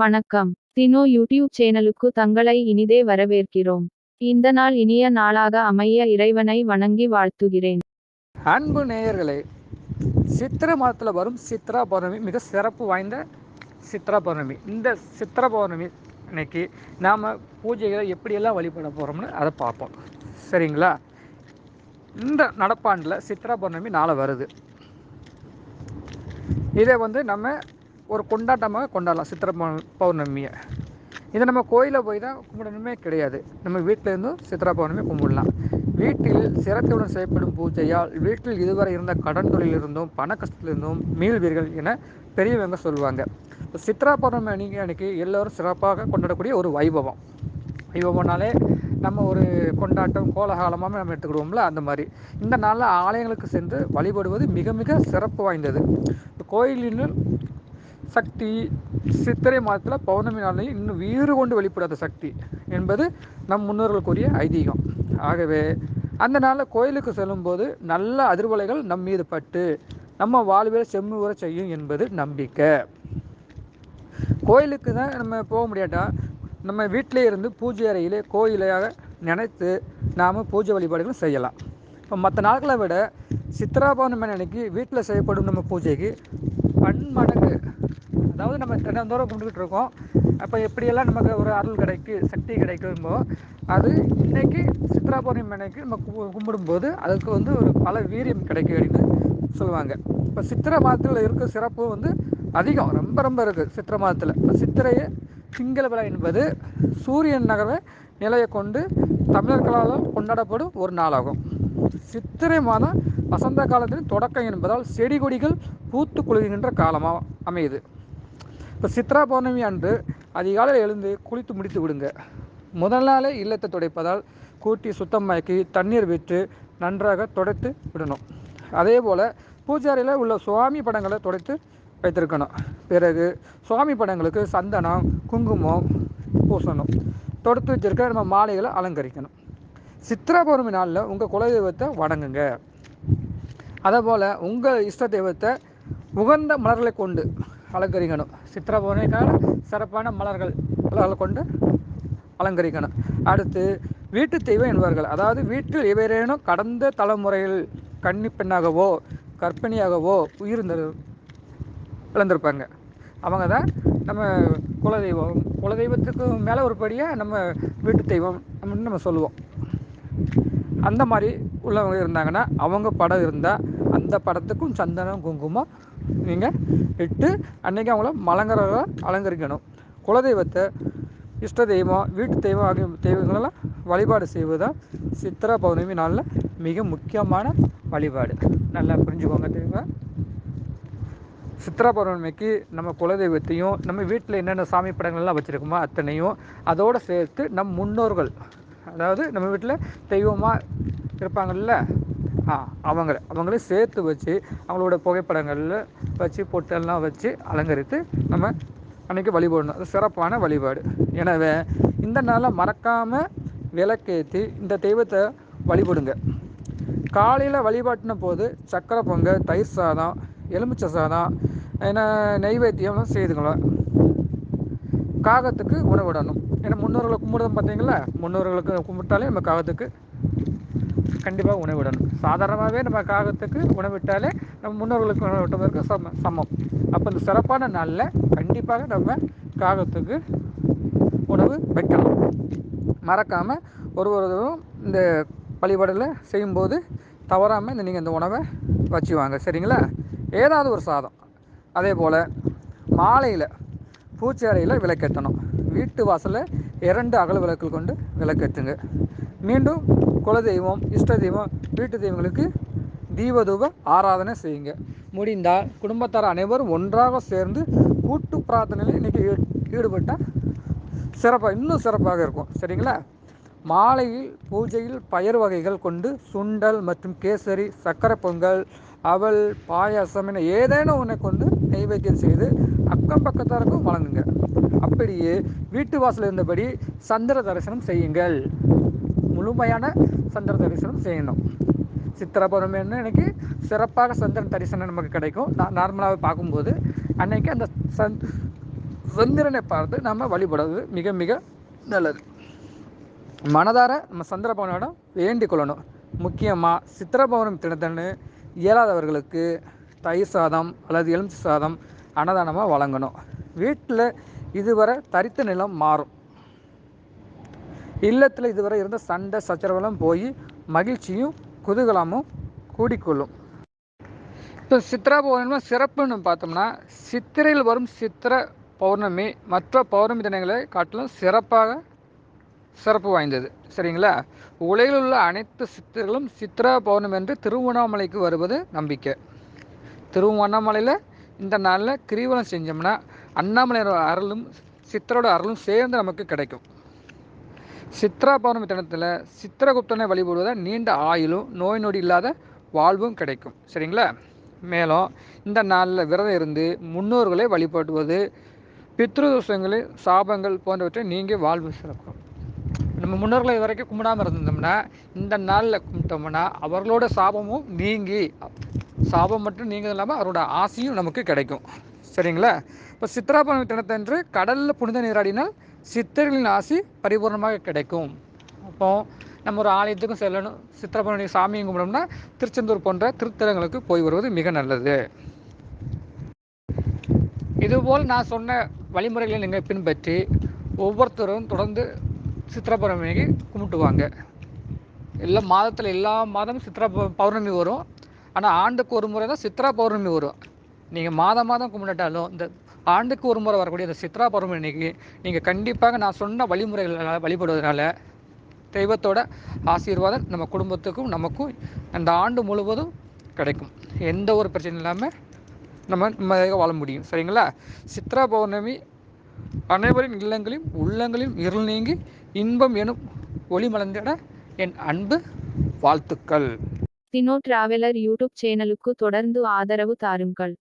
வணக்கம். தினோ யூடியூப் சேனலுக்கு தங்களை இனிதே வரவேற்கிறோம். இந்த நாள் இனிய நாளாக அமைய இறைவனை வணங்கி வாழ்த்துகிறேன். அன்பு நேயர்களே சித்திரை மாதத்தில் வரும் சித்ரா பௌர்ணமி மிக சிறப்பு வாய்ந்த சித்ரா பௌர்ணமி. இந்த சித்ரா பௌர்ணமி இன்னைக்கு நாம் பூஜைகளை எப்படியெல்லாம் வழிபட போகிறோம்னு அதை பார்ப்போம். சரிங்களா? இந்த நடப்பாண்டில் சித்ரா பௌர்ணமி நாளை வருது. இதை வந்து நம்ம ஒரு கொண்டாட்டமாக கொண்டாடலாம் சித்திரை பௌர்ணமியை. இதை நம்ம கோயிலில் போய் தான் கும்பிடணுமே கிடையாது. நம்ம வீட்டில் சித்திரா சித்ரா பௌர்ணமி கும்பிடலாம். வீட்டில் சிரத்தையுடன் செய்யப்படும் பூஜையால் வீட்டில் இதுவரை இருந்த கடன் தொழிலிருந்தும் பண கஷ்டத்திலிருந்தும் மீள்வீர்கள் என பெரியவங்க சொல்லுவாங்க சித்ரா பௌர்ணமி அன்னைக்கு அன்னைக்கு எல்லோரும் சிறப்பாக கொண்டாடக்கூடிய ஒரு வைபவம். வைபவம்னாலே நம்ம ஒரு கொண்டாட்டம் கோலாகலமாக நம்ம எடுத்துக்கிடுவோம்ல அந்த மாதிரி. இந்த நாளில் ஆலயங்களுக்கு சென்று வழிபடுவது மிக மிக சிறப்பு வாய்ந்தது. கோயிலினுள் சக்தி சித்திரை மாதத்தில் பௌர்ணமி நாளில் இன்னும் வீறு கொண்டு வெளிப்படாத சக்தி என்பது நம் முன்னோர்களுக்குரிய ஐதீகம். ஆகவே அந்த நாளில் கோயிலுக்கு செல்லும்போது நல்ல அதிர்வலைகள் நம் மீது பட்டு நம்ம வாழ்வில் செம்முற செய்யும் என்பது நம்பிக்கை. கோயிலுக்கு தான் நம்ம போக முடியாட்டா நம்ம வீட்டிலே இருந்து பூஜை அறையிலே கோயிலையாக நினைத்து நாம் பூஜை வழிபாடுகளும் செய்யலாம். இப்போ மற்ற நாட்களை விட சித்ரா பௌர்ணமி அன்னைக்கு வீட்டில் செய்யப்படும் நம்ம பூஜைக்கு பன்மடங்கு. அதாவது நம்ம தினந்தோறும் கும்பிட்டுக்கிட்டு இருக்கோம் அப்போ எப்படியெல்லாம் நமக்கு ஒரு அருள் கிடைக்கு சக்தி கிடைக்குமோ அது இன்னைக்கு சித்ரா பௌர்ணமி அன்னைக்கு நம்ம கும்பிடும்போது அதுக்கு வந்து ஒரு பல வீரியம் கிடைக்கும் அப்படின்னு சொல்லுவாங்க. இப்போ சித்திரை மாதத்தில் இருக்க சிறப்பு வந்து அதிகம் ரொம்ப ரொம்ப இருக்குது சித்திரை மாதத்தில். இப்போ சித்திரையை திங்கள விழா என்பது சூரியன் நகர நிலையை கொண்டு தமிழர்களால் கொண்டாடப்படும் ஒரு நாளாகும். சித்திரை மாதம் வசந்த காலத்தின் தொடக்கம் என்பதால் செடி கொடிகள் பூத்து குலுங்குகின்ற காலமாக அமையுது. இப்போ சித்ரா பௌர்ணமி அன்று அதிகாலையில் எழுந்து குளித்து முடித்து விடுங்க. முதல் நாளே இல்லத்தை துடைப்பதால் கூட்டி சுத்தமாக்கி தண்ணீர் விட்டு நன்றாக துடைத்து விடணும். அதே போல் பூஜாரியில் உள்ள சுவாமி படங்களை துடைத்து வைத்திருக்கணும். பிறகு சுவாமி படங்களுக்கு சந்தனம் குங்குமம் பூசணும். தொடுத்து வச்சிருக்க நம்ம மாலைகளை அலங்கரிக்கணும். சித்ரா பௌர்ணமி நாளில் உங்கள் குலதெய்வத்தை வணங்குங்க. அதே போல் உங்கள் இஷ்ட தெய்வத்தை உகந்த மலர்களை கொண்டு அலங்கரிக்கணும். சித்ரா பௌர்ணமிக்கான சிறப்பான மலர்கள் மலர்களை கொண்டு அலங்கரிக்கணும். அடுத்து வீட்டு தெய்வம் என்பார்கள் அதாவது வீட்டில் இவரேனும் கடந்த தலைமுறையில் கன்னி பெண்ணாகவோ கர்ப்பிணியாகவோ உயிர்ந்த இழந்திருப்பாங்க. அவங்க தான் நம்ம குலதெய்வம். குலதெய்வத்துக்கு மேலே ஒரு படியாக நம்ம வீட்டு தெய்வம் அப்படின்னு நம்ம சொல்லுவோம். அந்த மாதிரி உள்ளவங்க இருந்தாங்கன்னா அவங்க படம் இருந்தால் அந்த படத்துக்கும் சந்தனம் குங்குமம் நீங்கள் இட்டு அன்றைக்கி அவங்கள மலங்கராக அலங்கரிக்கணும். குலதெய்வத்தை இஷ்ட தெய்வம் வீட்டு தெய்வம் ஆகிய தெய்வங்களெல்லாம் வழிபாடு செய்வதுதான் சித்திரா பௌர்ணமி நாளில் மிக முக்கியமான வழிபாடு. நல்லா புரிஞ்சுக்கோங்க தெய்வம் சித்ரா பௌர்ணமிக்கு நம்ம குலதெய்வத்தையும் நம்ம வீட்டில் என்னென்ன சாமி படங்கள்லாம் வச்சுருக்கோமோ அத்தனையும் அதோடு சேர்த்து நம் முன்னோர்கள் அதாவது நம்ம வீட்டில் தெய்வமாக இருப்பாங்கள்ல ஆ அவங்கள அவங்களையும் சேர்த்து வச்சு அவங்களோட புகைப்படங்களில் வச்சு பொட்டெல்லாம் வச்சு அலங்கரித்து நம்ம அன்றைக்கி வழிபடணும். அது சிறப்பான வழிபாடு. எனவே இந்த நாளில் மறக்காமல் விளக்கேற்றி இந்த தெய்வத்தை வழிபடுங்க. காலையில் வழிபாட்டின போது சக்கரை பொங்கல் தயிர் சாதம் எலுமிச்சை சாதம் என்ன நெய்வேத்தியம்லாம் செய்துக்கலாம் காகத்துக்கு உணவிடணும் ஏன்னா முன்னோர்களை கும்பிடுறோம் பார்த்தீங்களா முன்னோர்களுக்கு கும்பிட்டாலே நம்ம காகத்துக்கு கண்டிப்பாக உணவிடணும். சாதாரணமாகவே நம்ம காகத்துக்கு உணவிட்டாலே நம்ம முன்னோர்களுக்கு உணவிட்டதற்கு சம சமம். அப்போ இந்த சிறப்பான நாளில் கண்டிப்பாக நம்ம காகத்துக்கு உணவு வைக்கணும் மறக்காமல் ஒரு ஒரு இந்த வழிபாடில் செய்யும்போது தவறாமல் இந்த நீங்கள் இந்த உணவை வச்சுவாங்க சரிங்களா? ஏதாவது ஒரு சாதம். அதே போல் மாலையில் பூச்சி அறையில் விளக்கேற்றணும். வீட்டு வாசலில் இரண்டு அகல் விளக்குகள் கொண்டு விளக்கேற்றுங்க. மீண்டும் குலதெய்வம் இஷ்ட தெய்வம் வீட்டு தெய்வங்களுக்கு தீபதூப ஆராதனை செய்யுங்க. முடிந்தால் குடும்பத்தார் அனைவரும் ஒன்றாக சேர்ந்து கூட்டு பிரார்த்தனையில் இன்றைக்கி ஈடுபட்டால் சிறப்பாக இன்னும் சிறப்பாக இருக்கும். சரிங்களா? மாலையில் பூஜையில் பயறு வகைகள் கொண்டு சுண்டல் மற்றும் கேசரி சக்கரை பொங்கல் அவல் பாயாசம் என ஏதேனும் ஒன்றை கொண்டு நைவேத்தியம் செய்து அக்கம் பக்கத்தாருக்கும் வழங்குங்க. அப்படியே வீட்டு வாசல் இருந்தபடி சந்திர தரிசனம் செய்யுங்கள். முழுமையான சந்திர தரிசனம் செய்யணும். சித்திரை பௌர்ணமி சிறப்பாக சந்திரன் தரிசனம் நமக்கு கிடைக்கும். நான் நார்மலாக பார்க்கும்போது அன்னைக்கு அந்த சந் சந்திரனை பார்த்து நம்ம வழிபடுறது மிக மிக நல்லது. மனதார நம்ம சந்திர பகவானிடம் வேண்டிக் கொள்ளணும். முக்கியமாக சித்திர பௌர்ணமி இயலாதவர்களுக்கு தயிர் சாதம் அல்லது எலுமிச்சை சாதம் அன்னதானமாக வழங்கணும். வீட்டில் இதுவரை தரித்த நிலம் மாறும். இல்லத்தில் இதுவரை இருந்த சண்டை சச்சரவெல்லாம் போய் மகிழ்ச்சியும் குதூகலமும் கூடிக்கொள்ளும். இப்போ சித்ரா பௌர்ணமி சிறப்புன்னு பார்த்தோம்னா சித்திரையில் வரும் சித்திர பௌர்ணமி மற்ற பௌர்ணமி தினங்களை காட்டிலும் சிறப்பாக சிறப்பு வாய்ந்தது. சரிங்களா? உலகில் உள்ள அனைத்து சித்தர்களும் சித்ரா பௌர்ணமி என்று திருவண்ணாமலைக்கு வருவது நம்பிக்கை. திருவண்ணாமலையில் இந்த நாளில் கிரிவலம் செஞ்சோம்னா அண்ணாமலையோட அருளும் சித்தரோட அருளும் சேர்ந்து நமக்கு கிடைக்கும். சித்ரா பௌர்ணமி தினத்தில் சித்திரகுப்தனை வழிபடுவதால் நீண்ட ஆயுளும் நோய் நொடி இல்லாத வாழ்வும் கிடைக்கும். சரிங்களா? மேலும் இந்த நாளில் விரதம் இருந்து முன்னோர்களை வழிபடுவது பித்ருதோஷங்களை சாபங்கள் போன்றவற்றை நீங்கி வாழ்வு சிறக்கும். நம்ம முன்னோர்களை இது வரைக்கும் கும்பிடாமல் இருந்தோம்னா இந்த நாளில் கும்பிட்டோம்னா அவர்களோட சாபமும் நீங்கி சாபம் மட்டும் நீங்கிறது இல்லாமல் அவரோட ஆசையும் நமக்கு கிடைக்கும். சரிங்களா? இப்போ சித்ரா பௌர்ணமி தினத்தன்று கடலில் புனித நீராடினால் சித்தர்களின் ஆசி பரிபூர்ணமாக கிடைக்கும். அப்போ நம்ம ஒரு ஆலயத்துக்கும் செல்லணும் சித்திரபுரணி சாமியும் கும்பிடோம்னா திருச்செந்தூர் போன்ற திருத்தலங்களுக்கு போய் வருவது மிக நல்லது. இதுபோல் நான் சொன்ன வழிமுறைகளை நீங்கள் பின்பற்றி ஒவ்வொருத்தரும் தொடர்ந்து சித்ரா பௌர்ணமிக்கு கும்பிட்டுவாங்க. எல்லா மாதத்தில் எல்லா மாதமும் சித்ரா பௌர்ணமி வரும். ஆனால் ஆண்டுக்கு ஒரு முறை தான் சித்ரா பௌர்ணமி வரும். நீங்கள் மாதம் மாதம் கும்பிட்டாலும் இந்த ஆண்டுக்கு ஒரு முறை வரக்கூடிய அந்த சித்ரா பருவம் இன்னைக்கு நீங்கள் கண்டிப்பாக நான் சொன்ன வழிமுறைகளால் வழிபடுவதனால தெய்வத்தோட ஆசீர்வாதம் நம்ம குடும்பத்துக்கும் நமக்கும் அந்த ஆண்டு முழுவதும் கிடைக்கும். எந்த ஒரு பிரச்சனையும் இல்லாமல் நம்ம நிம்மதியாக வாழ முடியும். சரிங்களா? சித்ரா பௌர்ணமி அனைவரின் இல்லங்களையும் உள்ளங்களையும் இருள் நீங்கி இன்பம் எனும் ஒளி மலர்ந்திட என் அன்பு வாழ்த்துக்கள். தினோ டிராவலர் யூடியூப் சேனலுக்கு தொடர்ந்து ஆதரவு தாருங்கள்.